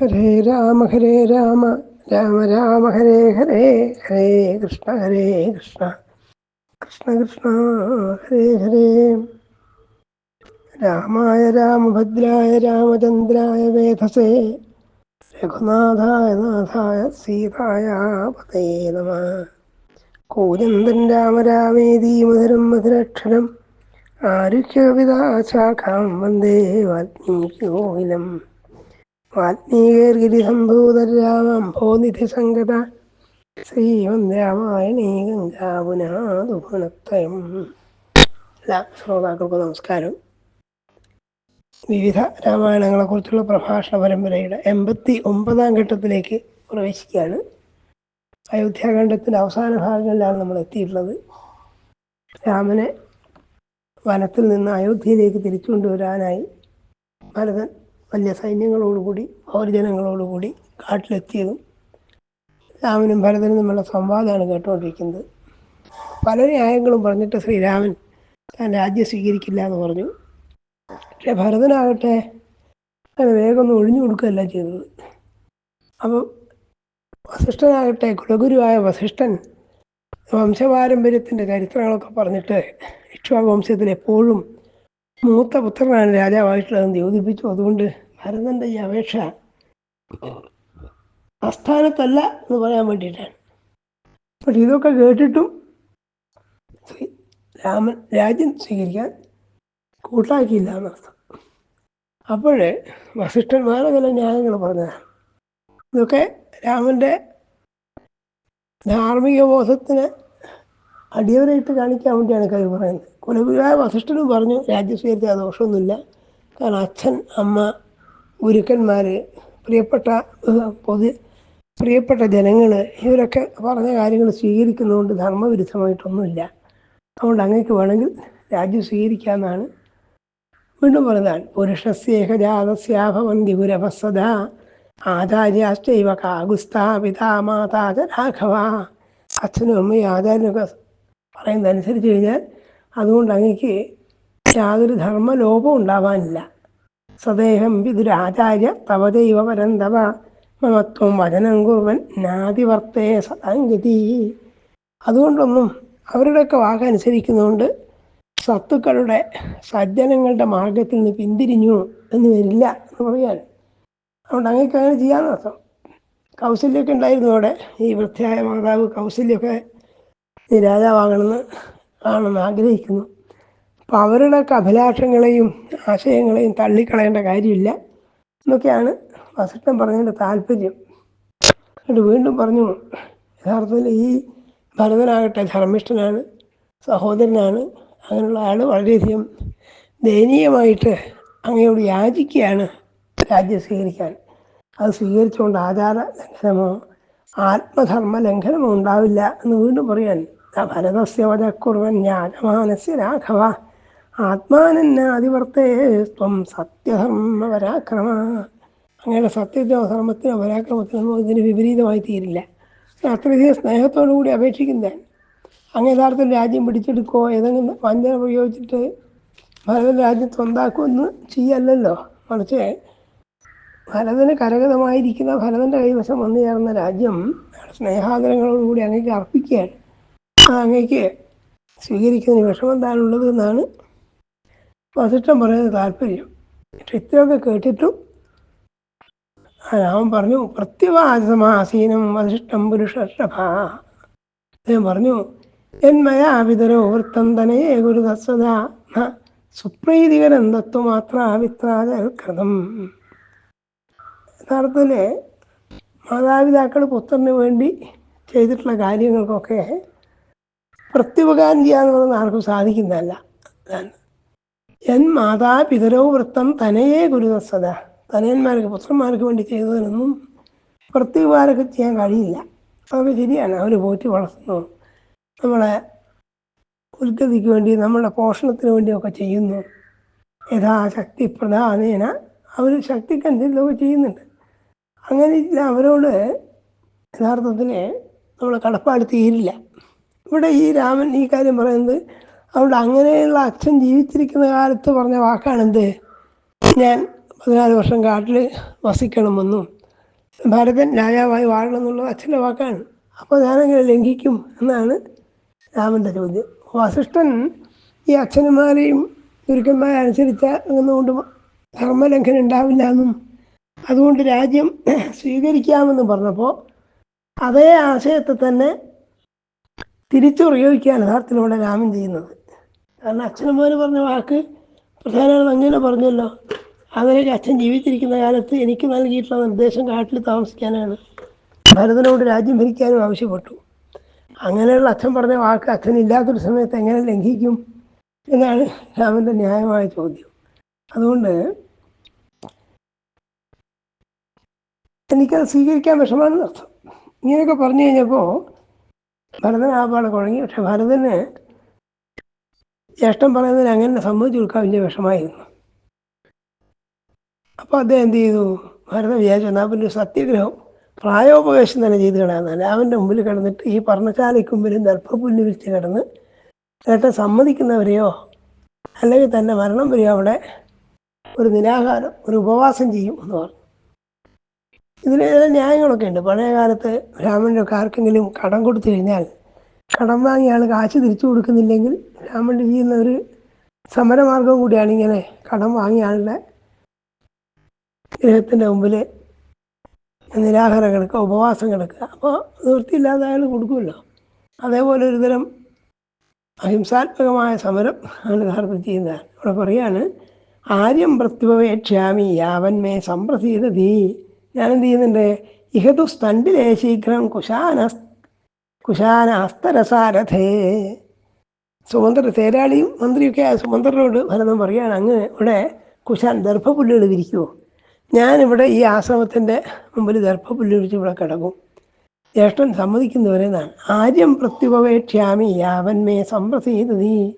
ഹരേ രാമ ഹരേ രാമ. രാമ രാമ ഹരേ ഹരേ ഹരേ കൃഷ്ണ ഹരേ കൃഷ്ണ. കൃഷ്ണ കൃഷ്ണ ഹരേ ഹരേ. രാമായ രാമഭദ്രായ രാമചന്ദ്രായ വേധസേ. രഘുനാഥായ നാഥായ സീതായ പതേ നമ. കൂജന്തൻ രാമ രാമേതി മധുരം മധുരക്ഷരം. ആരുഹ്യവിതാശാഖാം വന്ദേ വാൽമീകിയോഹിലം വാൽമീകീർഗിരിസംഭൂതരാമംഭോനിധി സംഗത ശ്രീവന്ദ്രാമായണീ ഗംഗാപുനാദുഗുണത്രയം എല്ലാ ശ്രോതാക്കൾക്കും നമസ്കാരം. വിവിധ രാമായണങ്ങളെക്കുറിച്ചുള്ള പ്രഭാഷണ പരമ്പരയുടെ എൺപത്തി ഒമ്പതാം ഘട്ടത്തിലേക്ക് പ്രവേശിക്കുകയാണ്. അയോധ്യാഖണ്ഡത്തിന്റെ അവസാന ഭാഗങ്ങളിലാണ് നമ്മൾ എത്തിയിട്ടുള്ളത്. രാമനെ വനത്തിൽ നിന്ന് അയോധ്യയിലേക്ക് തിരിച്ചുകൊണ്ടുവരാനായി ഭരതൻ വലിയ സൈന്യങ്ങളോടുകൂടി പൗരജനങ്ങളോടുകൂടി കാട്ടിലെത്തിയതും രാമനും ഭരതനും തമ്മിലുള്ള സംവാദമാണ് കേട്ടുകൊണ്ടിരിക്കുന്നത്. പല ന്യായങ്ങളും പറഞ്ഞിട്ട് ശ്രീരാമൻ താൻ രാജ്യം സ്വീകരിക്കില്ല എന്ന് പറഞ്ഞു. പക്ഷെ ഭരതനാകട്ടെ അങ്ങനെ വേഗം ഒന്ന് ഒഴിഞ്ഞു കൊടുക്കുകയല്ല ചെയ്തത്. അപ്പം വസിഷ്ഠനാകട്ടെ കുലഗുരുവായ വസിഷ്ഠൻ വംശപാരമ്പര്യത്തിന്റെ ചരിത്രങ്ങളൊക്കെ പറഞ്ഞിട്ട് ഇക്ഷ്വാ വംശത്തിൽ എപ്പോഴും മൂത്ത പുത്രനാണ് രാജാവായിട്ടുള്ളതെന്ന് യോജിപ്പിച്ചു അതുകൊണ്ട് ഭരതന്റെ ഈ അപേക്ഷ അസ്ഥാനത്തല്ല എന്ന് പറയാൻ വേണ്ടിയിട്ടാണ്. പക്ഷെ ഇതൊക്കെ കേട്ടിട്ടും രാമൻ രാജ്യം സ്വീകരിക്കാൻ കൂട്ടാക്കിയില്ല എന്നർത്ഥം. അപ്പോഴേ വസിഷ്ഠന്മാരെ ചില ന്യായങ്ങൾ പറഞ്ഞതാണ്. ഇതൊക്കെ രാമന്റെ ധാർമ്മിക ബോധത്തിന് അടിയവരായിട്ട് കാണിക്കാൻ വേണ്ടിയാണ് കവി പറയുന്നത്. കുലഗുരുവായ വസിഷ്ഠനും പറഞ്ഞു രാജ്യസ്വീകരിച്ച ദോഷമൊന്നുമില്ല. കാരണം അച്ഛൻ അമ്മ ഗുരുക്കന്മാർ പ്രിയപ്പെട്ട പൊതു പ്രിയപ്പെട്ട ജനങ്ങൾ ഇവരൊക്കെ പറഞ്ഞ കാര്യങ്ങൾ സ്വീകരിക്കുന്നതുകൊണ്ട് ധർമ്മവിരുദ്ധമായിട്ടൊന്നുമില്ല. അതുകൊണ്ട് അങ്ങേക്ക് വേണമെങ്കിൽ രാജ്യം സ്വീകരിക്കാമെന്നാണ് വീണ്ടും പറഞ്ഞതാണ്. പുരുഷസ്യേഹജാതസ്യാഭവന്തി ഗുരവസദ ആചാര്യാശ്ചൈവ കാഗുസ്ത പിതാ മാതാ രാഘവ. അച്ഛനും അമ്മയും ആചാര്യനൊക്കെ പറയുന്നതനുസരിച്ച് കഴിഞ്ഞാൽ അതുകൊണ്ട് അങ്ങക്ക് യാതൊരു ധർമ്മലോപവും ഉണ്ടാവാനില്ല. സദേഹം വിദുരാചാര്യ തവദൈവ പരന്തവ മമത്വം വചനം കുറുവൻ നാതിവർത്തേ സദാംഗതി. അതുകൊണ്ടൊന്നും അവരുടെയൊക്കെ വാക്കനുസരിക്കുന്നതുകൊണ്ട് സത്തുക്കളുടെ സജ്ജനങ്ങളുടെ മാർഗത്തിൽ നിന്ന് പിന്തിരിഞ്ഞു എന്ന് വരില്ല എന്ന് പറയാൻ. അതുകൊണ്ട് അങ്ങേക്ക് അങ്ങനെ ചെയ്യാമെന്നർത്ഥം ഉണ്ടായിരുന്നു അവിടെ. ഈ വൃത്തിയായ മാതാവ് കൗസല്യൊക്കെ രാജാവാകണമെന്ന് ആണെന്ന് ആഗ്രഹിക്കുന്നു. അപ്പോൾ അവരുടെ അഭിലാഷങ്ങളെയും ആശയങ്ങളെയും തള്ളിക്കളയേണ്ട കാര്യമില്ല എന്നൊക്കെയാണ് വസിഷ്ഠൻ പറഞ്ഞതിന്റെ താല്പര്യം. എന്നിട്ട് വീണ്ടും പറഞ്ഞു യഥാർത്ഥത്തിൽ ഈ ഭരതനാകട്ടെ ധർമ്മിഷ്ഠനാണ് സഹോദരനാണ് അങ്ങനെയുള്ള ആൾ വളരെയധികം ദയനീയമായിട്ട് അങ്ങയോട് യാചിക്കുകയാണ് രാജ്യം സ്വീകരിക്കാൻ. അത് സ്വീകരിച്ചുകൊണ്ട് ആചാര ലംഘനമോ ആത്മധർമ്മ ലംഘനമോ ഉണ്ടാവില്ല എന്ന് വീണ്ടും പറയാൻ ഭരതസ്യ വചക്കുറുവൻ ജ്ഞാനമാനസ്യ രാഘവ. ആത്മാനന്നാതിവർത്തേ ത്വം സത്യധർമ്മ പരാക്രമ. അങ്ങനെ സത്യത്തിനോ ധർമ്മത്തിനോ പരാക്രമത്തിനൊന്നും ഇതിന് വിപരീതമായി തീരില്ല. അത്രയധികം സ്നേഹത്തോടു കൂടി അപേക്ഷിക്കുന്നതാണ് അങ്ങ് യഥാർത്ഥം രാജ്യം പിടിച്ചെടുക്കുകയോ ഏതെങ്കിലും വഞ്ചന പ്രയോഗിച്ചിട്ട് ഭരതൻ രാജ്യം സ്വന്താക്കുമെന്ന് ചെയ്യല്ലല്ലോ. മറിച്ച് ഭരതന് കരകതമായിരിക്കുന്ന ഭരതന്റെ കൈവശം വന്നു ചേർന്ന രാജ്യം സ്നേഹാദരങ്ങളോടുകൂടി അങ്ങേക്ക് അർപ്പിക്കുകയാണ്. അത് അങ്ങേക്ക് സ്വീകരിക്കുന്നതിന് വിഷമം താനുള്ളത് എന്നാണ് വസിഷ്ഠം പറയുന്നത് താല്പര്യം. പക്ഷെ ഇത്രയൊക്കെ കേട്ടിട്ടും രാമൻ പറഞ്ഞു പ്രത്യവാസമാസീനം വസിഷ്ഠം പുരുഷഭ അദ്ദേഹം പറഞ്ഞു എന്മയാ വിതരോ വൃത്തം തനയേ ഗുരുതസ്വത. സുപ്രീതികരം തത്വമാത്ര വിത്രാജകൃതം യഥാർത്ഥത്തിൽ മാതാപിതാക്കൾ പുത്രന് വേണ്ടി ചെയ്തിട്ടുള്ള കാര്യങ്ങൾക്കൊക്കെ പ്രത്യുപകാരം ചെയ്യാന്ന് ആർക്കും സാധിക്കുന്നതല്ല. എൻ മാതാപിതരോ വൃത്തം തനയേ ഗുരുതസ്വത തനയന്മാർക്ക് പുത്രന്മാർക്ക് വേണ്ടി ചെയ്തതിനൊന്നും പ്രത്യുപകാരമൊക്കെ ചെയ്യാൻ കഴിയില്ല. അതൊക്കെ ശരിയാണ്. അവർ പോറ്റി വളർത്തുന്നു. നമ്മളെ ഉൽഗതിക്ക് വേണ്ടി നമ്മുടെ പോഷണത്തിന് വേണ്ടിയൊക്കെ ചെയ്യുന്നു. യഥാശക്തി പ്രധാനേന അവർ ശക്തിക്കനുസരിച്ചൊക്കെ ചെയ്യുന്നുണ്ട്. അങ്ങനെ അവരോട് യഥാർത്ഥത്തിൽ നമ്മൾ കടപ്പാട് തീരില്ല. ഇവിടെ ഈ രാമൻ ഈ കാര്യം പറയുന്നത് അതുകൊണ്ട് അങ്ങനെയുള്ള അച്ഛൻ ജീവിച്ചിരിക്കുന്ന കാലത്ത് പറഞ്ഞ വാക്കാണെന്ത്? ഞാൻ പതിനാല് വർഷം കാട്ടിൽ വസിക്കണമെന്നും ഭരതൻ രാജാവായി വാഴണം എന്നുള്ളത് അച്ഛന്റെ വാക്കാണ്. അപ്പോൾ ഞാനങ്ങനെ ലംഘിക്കും എന്നാണ് രാമന്റെ ചോദ്യം. വസിഷ്ഠൻ ഈ അച്ഛനുമാരെയും ഗുരുക്കന്മാരെ അനുസരിച്ച എന്നുകൊണ്ട് ധർമ്മലംഘനം ഉണ്ടാവില്ല എന്നും അതുകൊണ്ട് രാജ്യം സ്വീകരിക്കാമെന്നും പറഞ്ഞപ്പോൾ അതേ ആശയത്തെ തന്നെ തിരിച്ചു പ്രയോഗിക്കുകയാണ് ഇവിടെ രാമൻ ചെയ്യുന്നത്. കാരണം അച്ഛനന്മാർ പറഞ്ഞ വാക്ക് പ്രധാനമാണ് അങ്ങനെ പറഞ്ഞല്ലോ. അങ്ങനെയൊക്കെ അച്ഛൻ ജീവിച്ചിരിക്കുന്ന കാലത്ത് എനിക്ക് നൽകിയിട്ടുള്ള നിർദ്ദേശം കാട്ടിൽ താമസിക്കാനാണ്. ഭരതനോട് രാജ്യം ഭരിക്കാനും ആവശ്യപ്പെട്ടു. അങ്ങനെയുള്ള അച്ഛൻ പറഞ്ഞ വാക്ക് അച്ഛൻ ഇല്ലാത്തൊരു സമയത്ത് എങ്ങനെ ലംഘിക്കും എന്നാണ് രാമന്റെ ന്യായമായ ചോദ്യം. അതുകൊണ്ട് എനിക്കത് സ്വീകരിക്കാൻ വിഷമാണെന്ന് അർത്ഥം ഇങ്ങനെയൊക്കെ പറഞ്ഞു കഴിഞ്ഞപ്പോൾ ഭരതൻ ആ പാടെ കുഴങ്ങി. പക്ഷെ ഭരതന് ജ്യേഷ്ഠൻ പറയുന്നതിന് അങ്ങനെ സമ്മതിച്ചു കൊടുക്കാൻ വലിയ വിഷമായിരുന്നു അപ്പോൾ അദ്ദേഹം എന്ത് ചെയ്തു? ഭരതൻ വിചാരിച്ചു എന്നാൽ പിന്നെ സത്യഗ്രഹം പ്രായോപവേശം തന്നെ ചെയ്ത് കിടന്നാൽ അവന്റെ മുമ്പിൽ കിടന്നിട്ട് ഈ പർണശാലയ്ക്ക് മുമ്പിൽ ദർഭപുല്ല് വിരിച്ച് കിടന്ന് ചേട്ടൻ സമ്മതിക്കുന്നവരെയോ അല്ലെങ്കിൽ തന്നെ മരണം വരെയോ അവിടെ ഒരു നിരാഹാരം ഒരു ഉപവാസം ചെയ്യും എന്ന് പറഞ്ഞു. ചില ന്യായങ്ങളൊക്കെ ഉണ്ട്. പഴയ കാലത്ത് ബ്രാഹ്മണരൊക്കെ ആർക്കെങ്കിലും കടം കൊടുത്തു കഴിഞ്ഞാൽ കടം വാങ്ങിയ ആൾ കാശ് തിരിച്ചു കൊടുക്കുന്നില്ലെങ്കിൽ ബ്രാഹ്മണർ ചെയ്യുന്ന ഒരു സമരമാർഗം കൂടിയാണ് ഇങ്ങനെ കടം വാങ്ങിയ ആളുടെ ഗ്രഹത്തിന്റെ മുമ്പിൽ നിരാഹാരം കിടക്കുക ഉപവാസം കിടക്കുക അപ്പോൾ നിവൃത്തിയില്ലാതെ അയാൾ കൊടുക്കുമല്ലോ. അതേപോലെ ഒരുതരം അഹിംസാത്മകമായ സമരം ആണ് യഥാർത്ഥം ചെയ്യുന്നത്. ഇവിടെ പറയാണ് ആര്യം പ്രത്യുപവേക്ഷ്യാമി യാവന്മേ മേ സംപ്രസീതതി ഞാനെന്ത് ചെയ്യുന്നുണ്ട് ഇഹതു സ്തണ്ടിലേ ശീഘ്രം കുശാന കുശാനാസ്തരസാരഥേ. സുമന്ത്ര തേരാളിയും മന്ത്രിയൊക്കെ ആ സുമന്ത്രരോട് ഭരതൻ പറയുകയാണ് അങ്ങ് ഇവിടെ കുശാൻ ദർഭപുല്ലുകൾ വിരിക്കുമോ ഞാനിവിടെ ഈ ആശ്രമത്തിന്റെ മുമ്പിൽ ദർഭപുല്ല് വിരിച്ച് ഇവിടെ കിടക്കും. ജ്യേഷ്ഠൻ സമ്മതിക്കുന്നവരെ എന്നാണ് ആര്യം പ്രത്യുപവേക്ഷ്യാമി യാവന്മേ സംപ്രസീത നീ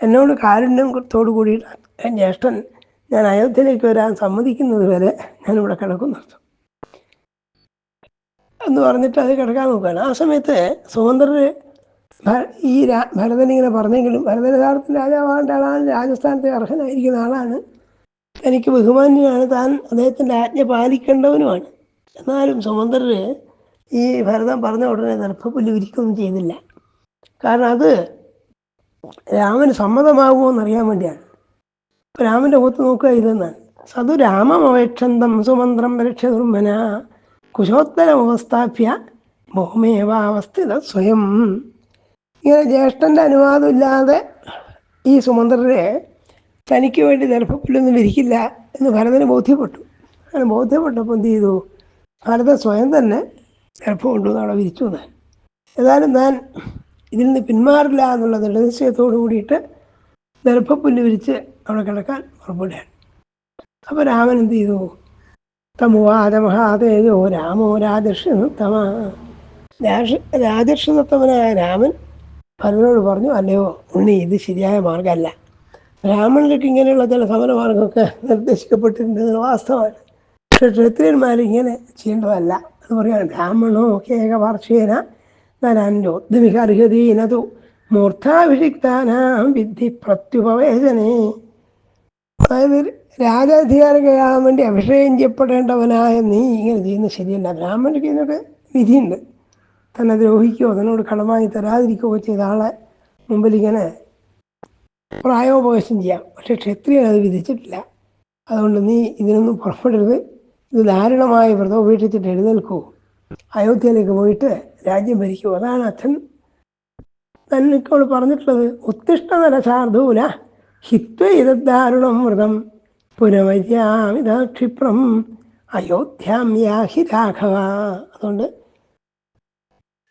എന്നോട് കാരുണ്യത്തോടു കൂടിയിട്ട് ജ്യേഷ്ഠൻ ഞാൻ അയോധ്യയിലേക്ക് വരാൻ സമ്മതിക്കുന്നത് വരെ ഞാനിവിടെ കിടക്കുന്നു എന്ന് പറഞ്ഞിട്ട് അത് കിടക്കാൻ നോക്കുകയാണ്. ആ സമയത്ത് സുമന്ത്രർ ഈ ഭരതൻ ഇങ്ങനെ പറഞ്ഞെങ്കിലും ഭരതൻ യഥാർത്ഥത്തിൽ രാജാവാകേണ്ട ആളാണ്. രാജസ്ഥാനത്തെ അർഹനായിരിക്കുന്ന ആളാണ്. തനിക്ക് ബഹുമാന്യനാണ്. താൻ അദ്ദേഹത്തിന്റെ ആജ്ഞ പാലിക്കേണ്ടവനുമാണ്. എന്നാലും സുമന്ത്രർ ഈ ഭരതൻ പറഞ്ഞ ഉടനെ ദർഭപ്പുല്ല് വിരിക്കൊന്നും ചെയ്തില്ല കാരണം അത് രാമന് സമ്മതമാകുമോ എന്നറിയാൻ വേണ്ടിയാണ്. രാമന്റെ മുഖത്ത് നോക്കുക ഇതെന്നാണ്. സതു രാമമവേക്ഷന്തം സുമന്ത്രം രക്ഷതുർമ്മന കുശോത്തരമവസ്ഥാപ്യ ഭൂമേവാവസ്ഥിത സ്വയം. ഇങ്ങനെ ജ്യേഷ്ഠന്റെ അനുവാദമില്ലാതെ ഈ സുമന്ത്രരെ തനിക്ക് വേണ്ടി ദർഭപ്പുല്ലൊന്നും വിരിക്കില്ല എന്ന് ഭരതന് ബോധ്യപ്പെട്ടു. അങ്ങനെ ബോധ്യപ്പെട്ടപ്പോൾ എന്ത് ചെയ്തു? ഭരതൻ സ്വയം തന്നെ ദർഭം കൊണ്ടുവന്ന് അവിടെ വിരിച്ചു താൻ ഏതായാലും ഞാൻ ഇതിൽ നിന്ന് പിന്മാറില്ല എന്നുള്ള ദൃഢനിശ്ചയത്തോടു കൂടിയിട്ട് ദർഭപ്പുല്ല് വിരിച്ച് അവിടെ കിടക്കാൻ പുറപ്പെടുകയാണ്. അപ്പോൾ രാമൻ എന്ത് ചെയ്തു? തമുവാദ മഹാതേജോ രാമോ രാജർഷനുത്തമ രാജ രാമൻ ഭരതനോട് പറഞ്ഞു അല്ലയോ ഉണ്ണി ഇത് ശരിയായ മാർഗമല്ല ബ്രാഹ്മണർക്ക് ഇങ്ങനെയുള്ള ചില സമരമാർഗമൊക്കെ നിർദ്ദേശിക്കപ്പെട്ടിട്ടുണ്ട് വാസ്തവമാണ്. പക്ഷെ ക്ഷത്രിയന്മാർ ഇങ്ങനെ ചെയ്യേണ്ടതല്ല. എന്ന് പറയുകയാണ് ബ്രാഹ്മണോ കേകവാർഷേന നരാൻയോദ്മികർഹതീനതു മൂർധാഭിഷിക്താനാം വിദ്ധി പ്രത്യുപവേദനേ അതായത് രാജാധികാരം കയറാൻ വേണ്ടി അഭിഷേകം ചെയ്യപ്പെടേണ്ടവനായ നീ ഇങ്ങനെ ചെയ്യുന്നത് ശരിയല്ല. ബ്രാഹ്മണർക്ക് ഇതിനൊക്കെ വിധിയുണ്ട്. തന്നെ ദ്രോഹിക്കുകയോ തന്നോട് കടമായി തരാതിരിക്കുകയോ ചെയ്ത ആളെ മുമ്പിൽ ഇങ്ങനെ പ്രായോപവേശം ചെയ്യാം. പക്ഷെ ക്ഷത്രിയൻ അത് വിധിച്ചിട്ടില്ല. അതുകൊണ്ട് നീ ഇതിനൊന്നും പുറപ്പെടരുത്. ഇത് ദാരുണമായ വ്രതം ഉപേക്ഷിച്ചിട്ട് എഴുന്നേൽക്കൂ. അയോധ്യയിലേക്ക് പോയിട്ട് രാജ്യം ഭരിക്കൂ. അതാണ് അച്ഛൻ തന്നിക്കോട് പറഞ്ഞിട്ടുള്ളത്. ഉത്തിഷ്ടനര ശാർദൂല ഹിത്വ ഇതദ്ദാരുണം വ്രതം. പുനമര്യാമിത ക്ഷിപ്രം അയോധ്യാം യാഹി രാഘവ. അതുകൊണ്ട്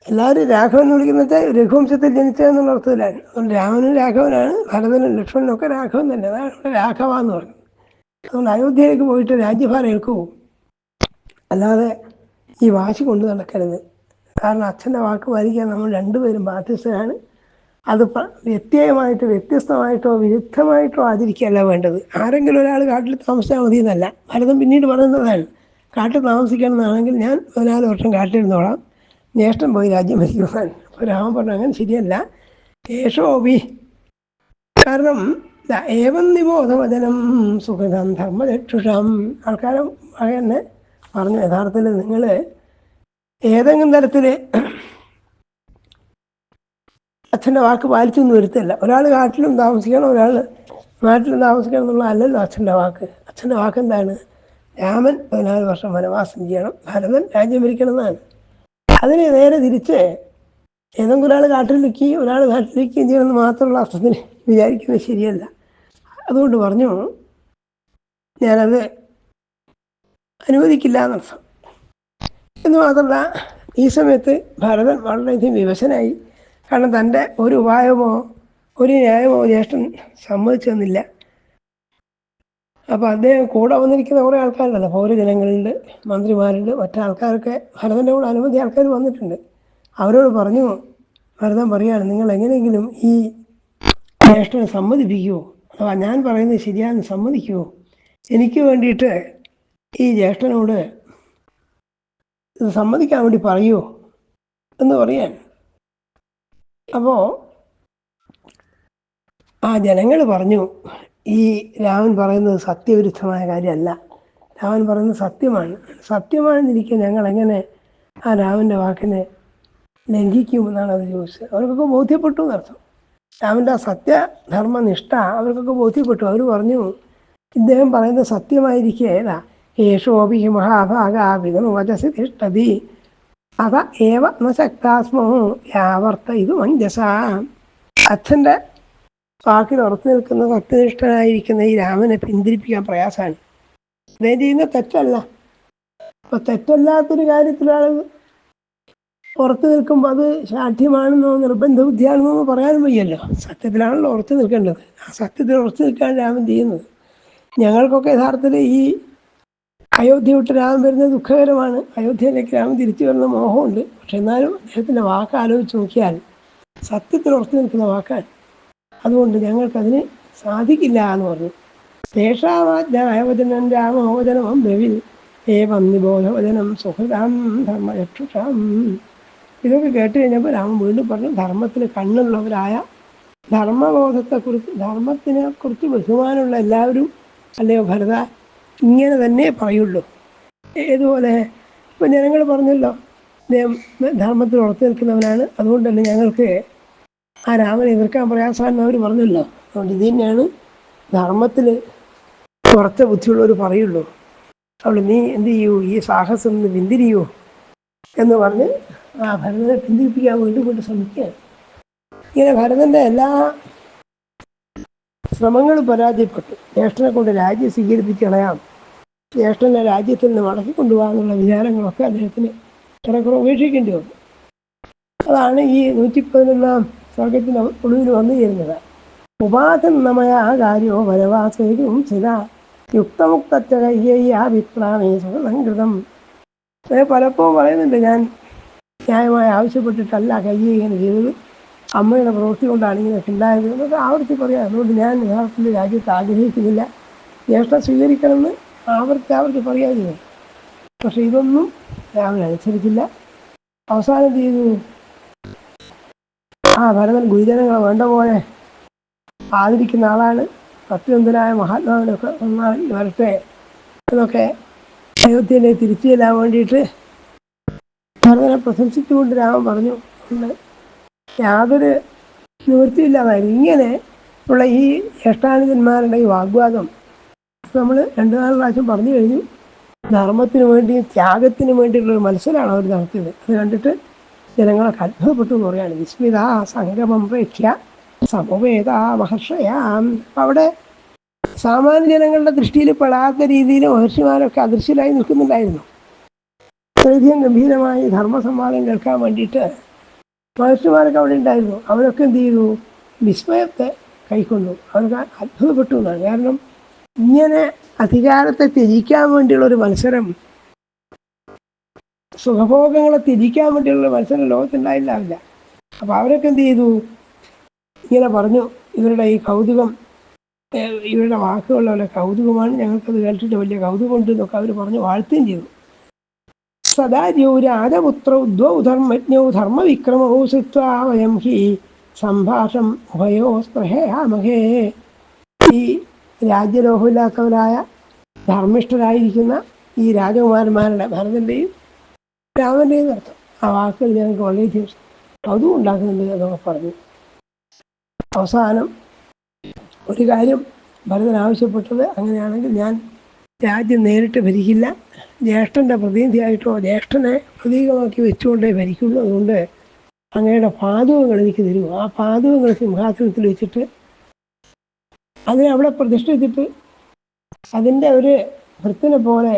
എല്ലാവരും രാഘവൻ എന്ന് വിളിക്കുന്നത് രഘുവംശത്തിൽ ജനിച്ചതെന്നുള്ള അർത്ഥത്തിലാണ്. അതുകൊണ്ട് രാമനും രാഘവനാണ് ഭരതനും ലക്ഷ്മണനും ഒക്കെ രാഘവൻ തന്നെ അതാണ് ഇവിടെ രാഘവ എന്ന് പറയുന്നത്. അതുകൊണ്ട് അയോധ്യയിലേക്ക് പോയിട്ട് രാജ്യഭാരം ഏൽക്കുമോ അല്ലാതെ ഈ വാശി കൊണ്ട് നടക്കരുത്. കാരണം അച്ഛന്റെ വാക്ക് പാലിക്കാൻ നമ്മൾ രണ്ടുപേരും ബാധ്യസ്ഥരാണ്. അത് വ്യത്യയമായിട്ട് വ്യത്യസ്തമായിട്ടോ വിരുദ്ധമായിട്ടോ ആചരിക്കുകയല്ല വേണ്ടത്. ആരെങ്കിലും ഒരാൾ കാട്ടിൽ താമസിച്ചാൽ മതി എന്നല്ല ഭരതൻ പിന്നീട് പറയുന്നതാണ്. കാട്ടിൽ താമസിക്കണമെന്നാണെങ്കിൽ ഞാൻ പതിനാല് വർഷം കാട്ടിലിരുന്നോളാം. ജ്യേഷ്ഠൻ പോയി രാജ്യം ഭരിക്കുവാൻ. അപ്പോൾ രാമൻ പറഞ്ഞു അങ്ങനെ ശരിയല്ല. ഏഷോപി കാരണം ഏവം നിബോധവചനം സുഖതം ധർമ്മചക്ഷുഷം. ആൾക്കാരെ തന്നെ പറഞ്ഞു യഥാർത്ഥത്തിൽ നിങ്ങൾ ഏതെങ്കിലും തരത്തിൽ അച്ഛന്റെ വാക്ക് പാലിച്ചൊന്നും വരുത്തില്ല. ഒരാൾ കാട്ടിലും താമസിക്കണം ഒരാൾ നാട്ടിലും താമസിക്കണം എന്നുള്ള അല്ലല്ലോ അച്ഛന്റെ വാക്ക്. അച്ഛന്റെ വാക്ക് എന്താണ്? രാമൻ പതിനാല് വർഷം വനവാസം ചെയ്യണം. ഭരതൻ രാജ്യം ഭരിക്കണം എന്നാണ്. അതിന് നേരെ തിരിച്ച് ഏതെങ്കിലും ഒരാൾ കാട്ടിൽ നിൽക്കുകയും ഒരാൾ നാട്ടിൽ നിൽക്കുകയും ചെയ്യണമെന്ന് മാത്രമുള്ള അർത്ഥത്തിന് വിചാരിക്കുന്നത് ശരിയല്ല. അതുകൊണ്ട് പറഞ്ഞു ഞാനത് അനുവദിക്കില്ല എന്നർത്ഥം. എന്ന് മാത്രമല്ല ഈ സമയത്ത് ഭരതൻ വളരെയധികം വിവശനായി കാരണം തന്റെ ഒരു ഉപായമോ ഒരു ന്യായമോ ജ്യേഷ്ഠൻ സമ്മതിച്ചു തന്നില്ല. അപ്പോൾ അദ്ദേഹം കൂടെ വന്നിരിക്കുന്ന കുറേ ആൾക്കാരുണ്ടല്ലോ. പൗരജനങ്ങളുണ്ട് മന്ത്രിമാരുണ്ട് മറ്റാൾക്കാരൊക്കെ ഭരതന്റെ കൂടെ അനവധി ആൾക്കാർ വന്നിട്ടുണ്ട്. അവരോട് പറഞ്ഞു ഭരതൻ പറയാണ് നിങ്ങൾ എങ്ങനെയെങ്കിലും ഈ ജ്യേഷ്ഠനെ സമ്മതിപ്പിക്കുമോ അഥവാ ഞാൻ പറയുന്നത് ശരിയാണെന്ന് സമ്മതിക്കുമോ എനിക്ക് വേണ്ടിയിട്ട് ഈ ജ്യേഷ്ഠനോട് ഇത് സമ്മതിക്കാൻ വേണ്ടി പറയുമോ എന്ന് പറയാൻ അപ്പോൾ ആ ജനങ്ങൾ പറഞ്ഞു ഈ രാമൻ പറയുന്നത് സത്യവിരുദ്ധമായ കാര്യമല്ല. രാമൻ പറയുന്നത് സത്യമാണ്. സത്യമാണെന്നിരിക്കെ ഞങ്ങൾ എങ്ങനെ ആ രാമന്റെ വാക്കിനെ ലംഘിക്കുമെന്നാണ് അവർ ചോദിച്ചത്. അവർക്കൊക്കെ ബോധ്യപ്പെട്ടു എന്നർത്ഥം. രാമന്റെ ആ സത്യധർമ്മനിഷ്ഠ അവർക്കൊക്കെ ബോധ്യപ്പെട്ടു. അവർ പറഞ്ഞു ഇദ്ദേഹം പറയുന്നത് സത്യമായിരിക്കെ ഏതാ? യേശോപി മഹാഭാഗ വചസി തിഷ്ടതി അത ഏവ ന ശക്താസ്മോ യാവർത്ത ഇത് മഞ്ജസ. അച്ഛന്റെ വാക്കിൽ ഉറച്ചു നിൽക്കുന്ന സത്യനിഷ്ഠനായിരിക്കുന്ന ഈ രാമനെ പിന്തിരിപ്പിക്കാൻ പ്രയാസമാണ്. അദ്ദേഹം ചെയ്യുന്ന തെറ്റല്ല. അപ്പൊ തെറ്റല്ലാത്തൊരു കാര്യത്തിലാണ് ഉറച്ചു നിൽക്കുമ്പോൾ അത് ശാഠ്യമാണെന്നോ നിർബന്ധ ബുദ്ധിയാണെന്നോ പറയാനും വയ്യല്ലോ. സത്യത്തിലാണല്ലോ ഉറച്ചു നിൽക്കേണ്ടത്. ആ സത്യത്തിൽ ഉറച്ചു നിൽക്കാൻ രാമൻ ചെയ്യുന്നത്. ഞങ്ങൾക്കൊക്കെ യഥാർത്ഥത്തിൽ ഈ അയോധ്യ വിട്ട് രാമൻ വരുന്നത് ദുഃഖകരമാണ്. അയോധ്യയിലേക്ക് രാമൻ തിരിച്ചു വരുന്ന മോഹമുണ്ട്. പക്ഷെ എന്നാലും അദ്ദേഹത്തിന്റെ വാക്ക് ആലോചിച്ച് നോക്കിയാൽ സത്യത്തിൽ ഉറച്ചു നിൽക്കുന്ന വാക്കാണ്. അതുകൊണ്ട് ഞങ്ങൾക്കതിന് സാധിക്കില്ല എന്ന് പറഞ്ഞു. ശേഷാവാജ്ഞായവചനം രാമോവചനം ബ്രവിൽ ഏവം നിബോധവചനം സുഹൃതാം ധർമ്മയക്ഷുഷാം ഇതൊക്കെ കേട്ട് കഴിഞ്ഞപ്പോൾ രാമൻ വീണ്ടും പറഞ്ഞു ധർമ്മത്തിന് കണ്ണുള്ളവരായ ധർമ്മബോധത്തെക്കുറിച്ച് ധർമ്മത്തിനെ കുറിച്ച് ബഹുമാനമുള്ള എല്ലാവരും അല്ലയോ ഭരത ഇങ്ങനെ തന്നെ പറയുള്ളൂ. ഏതുപോലെ? ഇപ്പം ജനങ്ങൾ പറഞ്ഞല്ലോ ധർമ്മത്തിൽ ഉറച്ചു നിൽക്കുന്നവനാണ്. അതുകൊണ്ട് തന്നെ ഞങ്ങൾക്ക് ആ രാമനെ എതിർക്കാൻ പ്രയാസമാണെന്ന് അവർ പറഞ്ഞല്ലോ. അതുകൊണ്ട് ഇത് തന്നെയാണ് ധർമ്മത്തിൽ ഉറച്ച ബുദ്ധിയുള്ളവർ പറയുള്ളൂ. അവൾ നീ എന്ത് ചെയ്യൂ? ഈ സാഹസം നിന്ന് പിന്തിരിയൂ എന്ന് പറഞ്ഞ് ആ ഭരതനെ പിന്തിരിപ്പിക്കാൻ വീണ്ടും കൊണ്ട് ശ്രമിക്കുകയാണ്. ഇങ്ങനെ ഭരതന്റെ എല്ലാ ശ്രമങ്ങളും പരാജയപ്പെട്ടു. ജ്യേഷ്ഠനെ കൊണ്ട് രാജ്യം സ്വീകരിപ്പിച്ച് കളയാം ജ്യേഷ്ഠനെ രാജ്യത്തിൽ നിന്ന് മടക്കി കൊണ്ടുപോകാനുള്ള വിചാരങ്ങളൊക്കെ അദ്ദേഹത്തിന് ഏറെക്കുറെ ഉപേക്ഷിക്കേണ്ടി വന്നു. അതാണ് ഈ നൂറ്റി പതിനൊന്നാം സ്വർഗത്തിന് ഒടുവിൽ വന്നു ചേരുന്നത്. ഉപാസന്നമയ കാര്യോ വരവാസേരും ചില യുക്തമുക്തച്ച കയ്യയ്യ പലപ്പോഴും പറയുന്നുണ്ട് ഞാൻ ന്യായമായി ആവശ്യപ്പെട്ടിട്ടല്ല കയ്യെ ഇങ്ങനെ ചെയ്തത്. അമ്മയുടെ പ്രവൃത്തി കൊണ്ടാണ് ഇങ്ങനെയൊക്കെ ഉണ്ടായത്. എന്നൊക്കെ ആവർത്തി പറയാം. അതുകൊണ്ട് ഞാൻ യഥാർത്ഥത്തിൽ രാജ്യത്ത് ആഗ്രഹിക്കുന്നില്ല. ജ്യേഷ്ഠ സ്വീകരിക്കണമെന്ന് ആവർത്തി ആവർത്തി പറയാതിരുന്നു. പക്ഷേ ഇതൊന്നും രാമൻ അനുസരിച്ചില്ല. അവസാനം ചെയ്തു? ആ ഭരതൻ ഗുരുജനങ്ങളെ വേണ്ട പോലെ ആദരിക്കുന്ന ആളാണ്. സത്യവന്തനായ മഹാത്മാവിനൊക്കെ ഒന്നാൾ വരട്ടെ എന്നൊക്കെ അയോധ്യയിലെ തിരിച്ചു ചെല്ലാൻ വേണ്ടിയിട്ട് ഭരതനെ പ്രശംസിച്ചുകൊണ്ട് രാമൻ പറഞ്ഞു. ഉണ്ട് യാതൊരു നിവൃത്തിയില്ലാതായിരുന്നു ഇങ്ങനെ ഉള്ള ഈ ജ്യേഷ്ഠാനുജന്മാരുടെ ഈ വാഗ്വാദം നമ്മൾ രണ്ടു നാല് പ്രാവശ്യം പറഞ്ഞു കഴിഞ്ഞു. ധർമ്മത്തിന് വേണ്ടി ത്യാഗത്തിന് വേണ്ടിയിട്ടുള്ള ഒരു മത്സരമാണ് അവർ നടത്തിയത്. അത് കണ്ടിട്ട് ജനങ്ങളൊക്കെ അത്ഭുതപ്പെട്ടു എന്ന് പറയുകയാണ്. വിസ്മിത സംഗമം പ്രേക്ഷ്യ സമവേദ മഹർഷയാം. അവിടെ സാമാന്യ ജനങ്ങളുടെ ദൃഷ്ടിയിൽ പെടാത്ത രീതിയിൽ മഹർഷിമാരൊക്കെ അദൃശ്യരായി നിൽക്കുന്നുണ്ടായിരുന്നു. അത്രയധികം ഗംഭീരമായി ധർമ്മസംവാദം കേൾക്കാൻ വേണ്ടിയിട്ട് മഹർഷിമാരൊക്കെ അവിടെ ഉണ്ടായിരുന്നു. അവരൊക്കെ എന്ത് ചെയ്തു? വിസ്മയത്തെ കൈക്കൊണ്ടു. അവർക്ക് അത്ഭുതപ്പെട്ടു എന്നാണ്. കാരണം ഇങ്ങനെ അധികാരത്തെ തിരിക്കാൻ വേണ്ടിയുള്ള ഒരു മത്സരം സുഖഭോഗങ്ങളെ തിരിക്കാൻ വേണ്ടിയുള്ള മത്സരം ലോകത്തുണ്ടായില്ലാവില്ല അപ്പോൾ അവരൊക്കെ എന്ത് ചെയ്തു? ഇങ്ങനെ പറഞ്ഞു. ഇവരുടെ ഈ കൗതുകം ഇവരുടെ വാക്കുകളുള്ള കൗതുകമാണ് ഞങ്ങൾക്കത് കേട്ടിട്ട് വലിയ കൗതുകമുണ്ട് എന്നൊക്കെ അവർ പറഞ്ഞ് വാഴ്ത്തുകയും ചെയ്തു. സദാദ്യൗരാജപുത്രൗ ദ്വൗ ധർമ്മജ്ഞൗ ധർമ്മവിക്രമൗ സിത്വാ വയം ഹി സംഭാഷം ഉഭയോ സ്പൃഹയാമഹേ ഈ രാജ്യലോഹമില്ലാത്തവരായ ധർമ്മിഷ്ഠരായിരിക്കുന്ന ഈ രാജകുമാരന്മാരുടെ ഭരതന്റെയും രാമന്റെയും അർത്ഥം. ആ വാക്കുകൾ ഞങ്ങൾക്ക് വളരെയധികം കൗതുകം ഉണ്ടാക്കുന്നുണ്ട് എന്നൊക്കെ പറഞ്ഞു. അവസാനം ഒരു കാര്യം ഭരതൻ ആവശ്യപ്പെട്ടത് അങ്ങനെയാണെങ്കിൽ ഞാൻ രാജ്യം നേരിട്ട് ഭരിക്കില്ല. ജ്യേഷ്ഠന്റെ പ്രതിനിധിയായിട്ടോ ജ്യേഷ്ഠനെ പ്രതീകമാക്കി വെച്ചുകൊണ്ടേ ഭരിക്കുള്ളൂ. അതുകൊണ്ട് അങ്ങയുടെ പാതകങ്ങൾ എനിക്ക് തരൂ. ആ പാതകങ്ങൾ സിംഹാസനത്തിൽ വെച്ചിട്ട് അതിനെ അവിടെ പ്രതിഷ്ഠിച്ചിട്ട് അതിന്റെ ഒരു ഭൃത്തിനെ പോലെ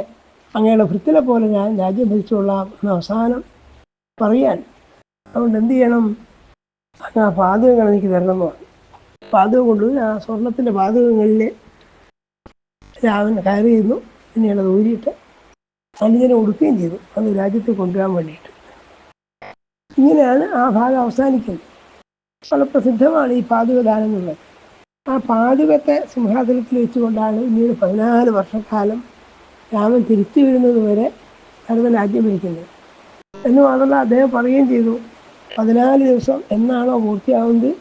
അങ്ങയുടെ ഭൃത്തിനെ പോലെ ഞാൻ രാജ്യം ഭരിച്ചുകൊള്ളാം എന്ന് അവസാനം പറയാൻ അതുകൊണ്ട് എന്ത് ചെയ്യണം? അങ്ങ് ആ പാതകങ്ങൾ എനിക്ക് തരണം എന്ന് പറഞ്ഞു. പാതകം കൊണ്ടുപോയി ആ സ്വർണത്തിന്റെ പാതകങ്ങളിൽ രാവിലെ കയറി ചെയ്യുന്നു പിന്നീട് ഊരിയിട്ട് അനുജനെ ഒടുക്കുകയും ചെയ്തു. അന്ന് രാജ്യത്ത് കൊണ്ടുവരാൻ വേണ്ടിയിട്ട്. ഇങ്ങനെയാണ് ആ ഭാഗം അവസാനിക്കുന്നത്. വളരെ പ്രസിദ്ധമാണ് ഈ പാതുകദാനം ആ പാതുകത്തെ സിംഹാസനത്തിൽ വെച്ചുകൊണ്ടാണ് പിന്നീട് പതിനാല് വർഷക്കാലം രാമൻ തിരിച്ചു വരുന്നത് വരെ ഭരതൻ രാജ്യം ഭരിക്കുന്നത്. എന്ന് മാത്രമല്ല അദ്ദേഹം പറയുകയും ചെയ്തു പതിനാല് ദിവസം എന്നാണോ പൂർത്തിയാവുന്നത്?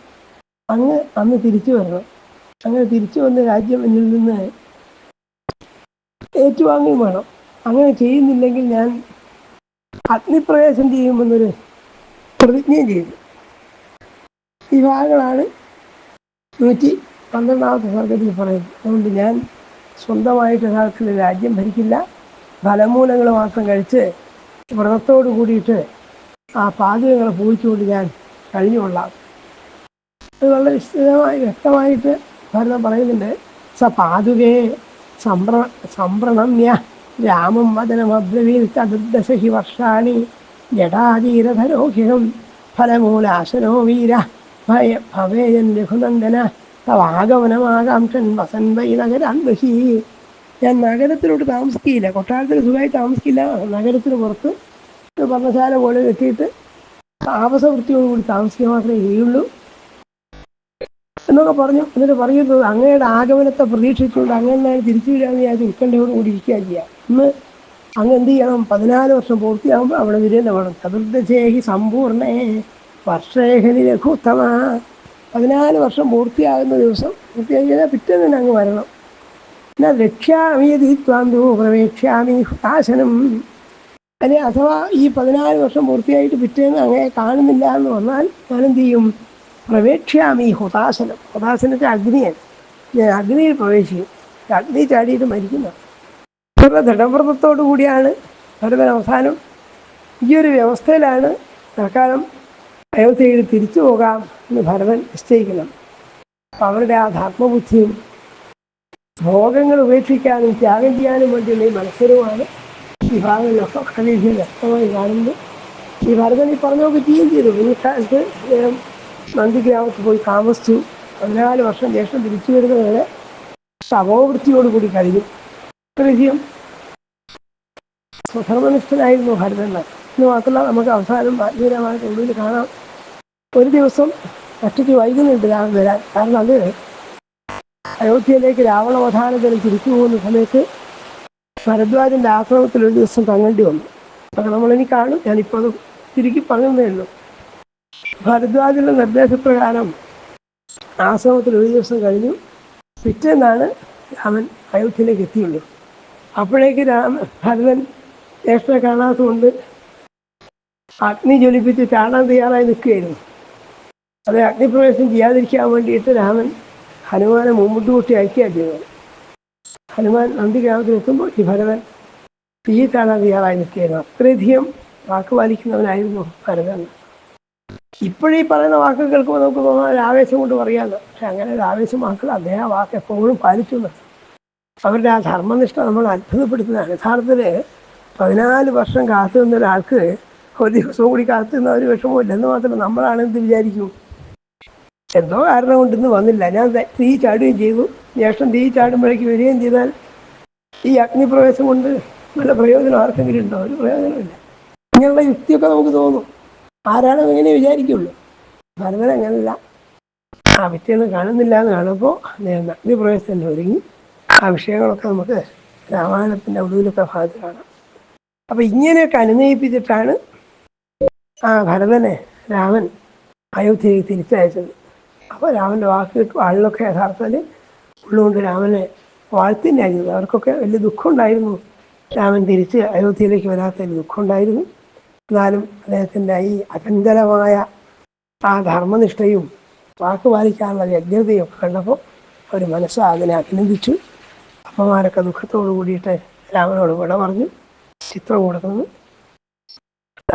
അങ്ങ് അന്ന് തിരിച്ചു വരണം. അങ്ങനെ തിരിച്ചു വന്ന രാജ്യം എന്നിൽ നിന്ന് ഏറ്റുവാങ്ങുകയും വേണം. അങ്ങനെ ചെയ്യുന്നില്ലെങ്കിൽ ഞാൻ അഗ്നിപ്രവേശം ചെയ്യുമെന്നൊരു പ്രതിജ്ഞയും ചെയ്തു. ഈ ഭാഗങ്ങളാണ് നൂറ്റി പന്ത്രണ്ടാമത്തെ സർഗത്തിൽ പറയുന്നത്. അതുകൊണ്ട് ഞാൻ സ്വന്തമായിട്ട് യഥാർത്ഥത്തിൽ രാജ്യം ഭരിക്കില്ല. ഫലമൂലങ്ങൾ മാത്രം കഴിച്ച് വ്രതത്തോട് കൂടിയിട്ട് ആ പാചകങ്ങൾ പൂജിച്ചുകൊണ്ട് ഞാൻ കഴിഞ്ഞുകൊള്ളാം അത് വളരെ വിശദമായി വ്യക്തമായിട്ട് ഭരണം പറയുന്നുണ്ട്. സ പാതുകയെ സംപ്ര സംപ്രണമ്യ രാമം വദനമബ്രവീത് ചതുർദശി വർഷാണി. ജടാധീരധരോഹികം ഫലമൂലാശനോ വീര. ഭയ ഭവേയൻ രഘുനന്ദന. തവാഗമനമാകാംക്ഷൻ വസൻ വൈ നഗരാൻ ബഹി ഞാൻ നഗരത്തിലോട്ട് താമസിക്കില്ല കൊട്ടാരത്തിൽ സുഖമായി താമസിക്കില്ല. നഗരത്തിന് പുറത്ത് പർണശാല പോലെ കെട്ടിയിട്ട് താമസവൃത്തിയോടുകൂടി താമസിക്കാൻ മാത്രമേ ചെയ്യുള്ളൂ എന്നൊക്കെ പറഞ്ഞു. എന്നിട്ട് പറയുന്നത് അങ്ങയുടെ ആഗമനത്തെ പ്രതീക്ഷിച്ചുകൊണ്ട് അങ്ങനെ തിരിച്ചു വരാമെന്ന് ഞാൻ ഉത്കണ്ഠയോട് കൂടി ഇരിക്കുക ചെയ്യാം. ഇന്ന് അങ്ങ് എന്ത് ചെയ്യണം പതിനാല് വർഷം പൂർത്തിയാകുമ്പോൾ അവിടെ വിരേണ്ട വേണം. ചതുർദശേഹി സമ്പൂർണേ വർഷേഹനി ലഘുത്തമ. പതിനാല് വർഷം പൂർത്തിയാകുന്ന ദിവസം പൂർത്തിയായി കഴിഞ്ഞാൽ പിറ്റേന്ന് അങ്ങ് വരണം. എന്നാൽ രക്ഷ്യാമി ദീത്വാന്തു പ്രവേക്ഷ്യാമി ഹുതാശനം. അല്ലെ അഥവാ ഈ പതിനാല് വർഷം പൂർത്തിയായിട്ട് പിറ്റേന്ന് അങ്ങനെ കാണുന്നില്ല എന്ന് വന്നാൽ എന്ത് ചെയ്യും പ്രവേക്ഷ്യാമി ഹുതാശനം. ഹുതാശനത്തെ അഗ്നിയാണ് ഞാൻ അഗ്നിയിൽ പ്രവേശിക്കും. അഗ്നി ചാടിയിട്ട് മരിക്കുന്ന. ഇത്ര ദൃഢവ്രതത്തോടു കൂടിയാണ് അവരുടെ അവസാനം ഈ ഒരു വ്യവസ്ഥയിലാണ് തൽക്കാലം അയോധ്യയിൽ തിരിച്ചു പോകാം എന്ന് ഭരതൻ നിശ്ചയിക്കണം. അപ്പം അവരുടെ ആ ധർമ്മബുദ്ധിയും ഭോഗങ്ങൾ ഉപേക്ഷിക്കാനും ത്യാഗം ചെയ്യാനും വേണ്ടിയുള്ള ഈ മത്സരവുമാണ് ഈ ഭാഗങ്ങളിലൊക്കെ വളരെയധികം വ്യക്തമായി കാണുന്നത് ഈ ഭരതൻ ഈ പറഞ്ഞൊക്കെ ചെയ്യും ചെയ്തു. പിന്നീട് അദ്ദേഹം നന്ദിഗ്രാമത്തിൽ പോയി താമസിച്ചു. പതിനാല് വർഷം ശേഷം തിരിച്ചു വരുന്നതുവരെ തപോവൃത്തിയോടുകൂടി കഴിഞ്ഞു. അത്രയധികം സ്വധർമ്മനിഷ്ഠനായിരുന്നു ഭരതൻ. എന്ന് മാത്രമല്ല നമുക്ക് അവസാനം ആത്മീയമായിട്ട് ഉള്ളിൽ കാണാം. ഒരു ദിവസം ഒറ്റയ്ക്ക് വൈകുന്നുണ്ട് രാമൻ വരാൻ കാരണം അത് അയോധ്യയിലേക്ക് രാവണവധാനത്തിന് തിരിച്ചു പോകുന്ന സമയത്ത് ഭരദ്വാജിന്റെ ആക്രമണത്തിൽ ഒരു ദിവസം തങ്ങേണ്ടി വന്നു. അത് നമ്മളിനി കാണും. ഞാനിപ്പോൾ അത് തിരികെ പറഞ്ഞതേ ഉള്ളൂ. ഭരദ്വാജിന്റെ നിർദ്ദേശപ്രകാരം ആശ്രമത്തിൽ ഒരു ദിവസം കഴിഞ്ഞു. പിറ്റേന്നാണ് രാമൻ അയോധ്യയിലേക്ക് എത്തിയുള്ളൂ. അപ്പോഴേക്ക് രാമ ഭരതൻ ജ്യേഷ്ഠനെ കാണാത്തതുകൊണ്ട് അഗ്നി ജ്വലിപ്പിച്ച് ചാടാൻ തയ്യാറായി നിൽക്കുകയായിരുന്നു. അത് അഗ്നിപ്രവേശം ചെയ്യാതിരിക്കാൻ വേണ്ടിയിട്ട് രാമൻ ഹനുമാനെ മുമ്പോട്ട് കൂട്ടി അയക്കുകയാണ് ചെയ്തത്. ഹനുമാൻ നന്ദി ഗ്രാമത്തിൽ എത്തുമ്പോൾ ഈ ഭരതൻ തീ കാണാൻ തയ്യാറായി നിൽക്കുകയായിരുന്നു. അത്രയധികം വാക്ക് പാലിക്കുന്നവനായിരുന്നു ഭരതൻ. ഇപ്പോഴീ പറയുന്ന വാക്ക് കേൾക്കുമ്പോൾ നമുക്ക് തോന്നാൻ ഒരു ആവേശം കൊണ്ട് പറയാമെന്ന് പക്ഷെ അങ്ങനെ ഒരു ആവേശം വാക്കുകൾ അദ്ദേഹം ആ വാക്ക് എപ്പോഴും പാലിച്ചു അവരുടെ ആ ധർമ്മനിഷ്ഠ നമ്മൾ അത്ഭുതപ്പെടുത്തുന്നതാണ് യഥാർത്ഥത്തിൽ പതിനാല് വർഷം കാത്തു നിന്ന ഒരാൾക്ക് ഒരു ദിവസവും കൂടി കാത്തു നിന്ന ഒരു വിഷമമില്ല എന്ന് മാത്രമല്ല നമ്മളാണെന്ന് വിചാരിക്കും. എന്തോ കാരണം കൊണ്ട് ഇന്ന് വന്നില്ല. ഞാൻ തീ ചാടുകയും ചെയ്തു. ശേഷം തീ ചാടുമ്പോഴേക്ക് വരികയും ചെയ്താൽ ഈ അഗ്നിപ്രവേശം കൊണ്ട് വല്ല പ്രയോജനം ആർക്കെങ്കിലും ഉണ്ടോ? ഒരു പ്രയോജനമില്ല ഇങ്ങനെയുള്ള യുക്തിയൊക്കെ നമുക്ക് തോന്നും. ആരാണ് ഇങ്ങനെ വിചാരിക്കുള്ളൂ? പരമ്പര അങ്ങനല്ല. ആ വിറ്റൊന്നും കാണുന്നില്ല എന്ന് കാണുമ്പോൾ അഗ്നിപ്രവേശത്തിന്റെ ഒരുങ്ങി ആ വിഷയങ്ങളൊക്കെ നമുക്ക് രാമായണത്തിന്റെ ഒടുവിലൊക്കെ ഭാഗത്ത് കാണാം. അപ്പം ഇങ്ങനെയൊക്കെ അനുനയിപ്പിച്ചിട്ടാണ് ആ ഭരതനെ രാമൻ അയോധ്യയിലേക്ക് തിരിച്ചയച്ചത്. അപ്പോൾ രാമന്റെ വാക്ക് കേട്ടു ആളിലൊക്കെ യഥാർത്ഥത്തിൽ ഉള്ളുകൊണ്ട് രാമനെ വാഴ്ത്തിനായിരുന്നു അവർക്കൊക്കെ വലിയ ദുഃഖമുണ്ടായിരുന്നു. രാമൻ തിരിച്ച് അയോധ്യയിലേക്ക് വരാത്തതിൽ ദുഃഖമുണ്ടായിരുന്നു. എന്നാലും അദ്ദേഹത്തിന്റെ ഈ അചഞ്ചലമായ ആ ധർമ്മനിഷ്ഠയും വാക്ക് പാലിക്കാനുള്ള വ്യഗ്രതയും ഒക്കെ കണ്ടപ്പോൾ അവർ മനസ്സ് അതിനെ അഭിനന്ദിച്ചു. അപ്പന്മാരൊക്കെ ദുഃഖത്തോടു കൂടിയിട്ട് രാമനോട് വിട പറഞ്ഞു. ചിത്രകൂടത്തുനിന്ന്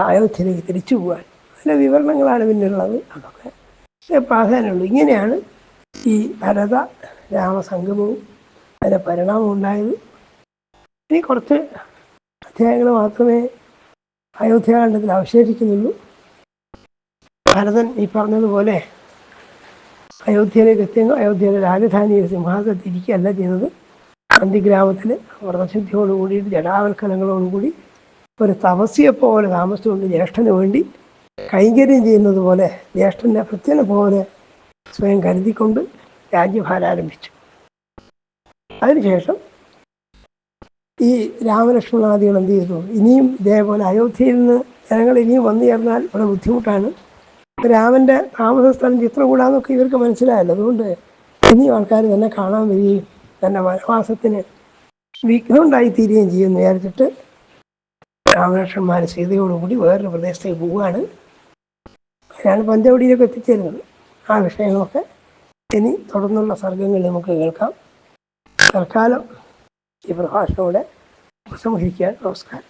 അയോധ്യയിലേക്ക് തിരിച്ചു പോകാൻ അതിന്റെ വിവരണങ്ങളാണ് പിന്നുള്ളത് അതൊക്കെ പ്രാധാന്യമുള്ളൂ. ഇങ്ങനെയാണ് ഈ ഭരത രാമസംഗമവും അതിന്റെ പരിണാമം ഉണ്ടായത്. ഇനി കുറച്ച് അധ്യായങ്ങൾ മാത്രമേ അയോധ്യാകാന്ഡത്തിൽ അവശേഷിക്കുന്നുള്ളൂ. ഭരതൻ ഈ പറഞ്ഞതുപോലെ അയോധ്യയിലേക്ക് എത്തിയെങ്കിൽ അയോധ്യയിലെ രാജധാനിയിൽ സിംഹാസനത്തിരിക്കുകയല്ല ചെയ്തത് നന്ദിഗ്രാമത്തിൽ വ്രതശുദ്ധിയോട് കൂടിയിട്ട് ജടാവൽക്കലങ്ങളോടുകൂടി ഒരു തപസ്യെ പോലെ താമസിച്ചുകൊണ്ട് ജ്യേഷ്ഠന് വേണ്ടി കൈകര്യം ചെയ്യുന്നത് പോലെ ജ്യേഷ്ഠന്റെ ഭൃത്യനെ പോലെ സ്വയം കരുതിക്കൊണ്ട് രാജ്യഭാരം ആരംഭിച്ചു. അതിനുശേഷം ഈ രാമലക്ഷ്മണാദികൾ എന്ത് ചെയ്തു? ഇനിയും ഇതേപോലെ അയോധ്യയിൽ നിന്ന് ജനങ്ങൾ ഇനിയും വന്നു ചേർന്നാൽ ഇവിടെ ബുദ്ധിമുട്ടാണ്. രാമന്റെ താമസ സ്ഥലം ചിത്രകൂടാന്നൊക്കെ ഇവർക്ക് മനസ്സിലായല്ലോ. അതുകൊണ്ട് ഇനിയും ആൾക്കാർ തന്നെ കാണാൻ വരികയും തന്റെ വനവാസത്തിന് വിഘ്നം ഉണ്ടായിത്തീരുകയും ചെയ്യുമെന്ന് വിചാരിച്ചിട്ട് രാമലക്ഷ്മണന്മാർ സീതയോടുകൂടി വേറൊരു പ്രദേശത്തേക്ക് പോവുകയാണ്. ഞാൻ പഞ്ചവടിയിലേക്ക് എത്തിച്ചേരുന്നത്. ആ വിഷയങ്ങളൊക്കെ ഇനി തുടർന്നുള്ള സർഗങ്ങളിൽ നമുക്ക് കേൾക്കാം. തൽക്കാലം ഈ പ്രഭാഷണത്തോടെ ഉപസംഹരിക്കാൻ നമസ്കാരം.